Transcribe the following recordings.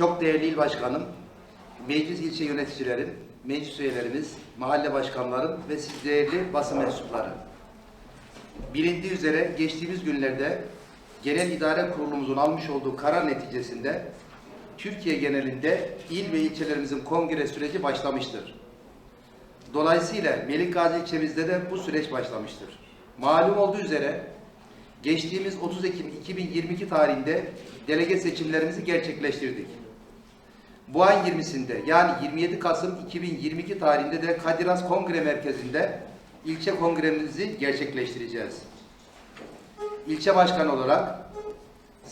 çok değerli il başkanım, meclis ilçe yöneticilerim, meclis üyelerimiz, mahalle başkanlarım ve siz değerli basın mensupları. Bilindiği üzere geçtiğimiz günlerde Genel İdare Kurulumuzun almış olduğu karar neticesinde Türkiye genelinde il ve ilçelerimizin kongre süreci başlamıştır. Dolayısıyla Melikgazi ilçemizde de bu süreç başlamıştır. Malum olduğu üzere geçtiğimiz 30 Ekim 2022 tarihinde delege seçimlerimizi gerçekleştirdik. Bu ayın 20'sinde yani 27 Kasım 2022 tarihinde de Kadiras Kongre Merkezi'nde ilçe kongremizi gerçekleştireceğiz. İlçe başkanı olarak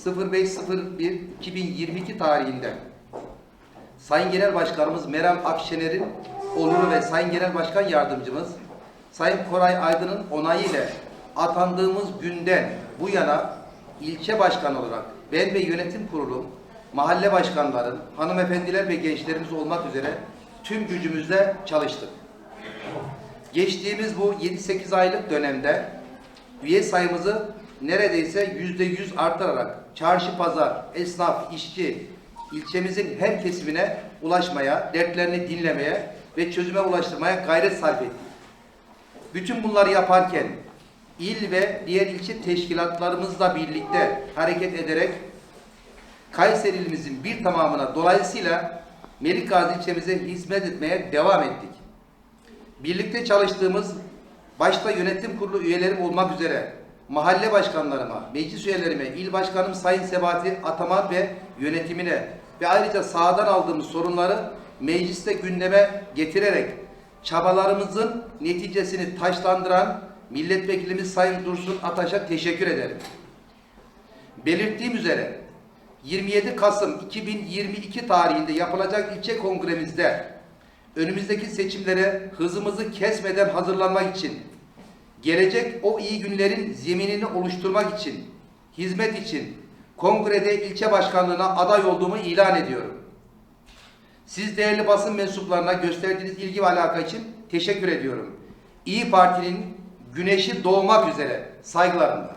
05.01.2022 tarihinde Sayın Genel Başkanımız Meral Akşener'in oluru ve Sayın Genel Başkan Yardımcımız Sayın Koray Aydın'ın onayıyla atandığımız günden bu yana ilçe başkanı olarak ben ve yönetim kurulum, mahalle başkanlarım, hanımefendiler ve gençlerimiz olmak üzere tüm gücümüzle çalıştık. Geçtiğimiz bu 7-8 aylık dönemde üye sayımızı neredeyse yüzde yüz artırarak çarşı pazar, esnaf, işçi, ilçemizin her kesimine ulaşmaya, dertlerini dinlemeye ve çözüme ulaştırmaya gayret sarf ettik. Bütün bunları yaparken il ve diğer ilçe teşkilatlarımızla birlikte hareket ederek Kayseri ilimizin bir tamamına dolayısıyla Melikgazi ilçemize hizmet etmeye devam ettik. Birlikte çalıştığımız başta yönetim kurulu üyelerim olmak üzere mahalle başkanlarıma, meclis üyelerime, il başkanım Sayın Sebati Ataman ve yönetimine ve ayrıca sahadan aldığımız sorunları mecliste gündeme getirerek çabalarımızın neticesini taşlandıran milletvekilimiz Sayın Dursun Ataş'a teşekkür ederim. Belirttiğim üzere 27 Kasım 2022 tarihinde yapılacak ilçe kongremizde önümüzdeki seçimlere hızımızı kesmeden hazırlanmak için, gelecek o iyi günlerin zeminini oluşturmak için, hizmet için kongrede ilçe başkanlığına aday olduğumu ilan ediyorum. Siz değerli basın mensuplarına gösterdiğiniz ilgi ve alaka için teşekkür ediyorum. İyi Parti'nin güneşi doğmak üzere saygılarımla.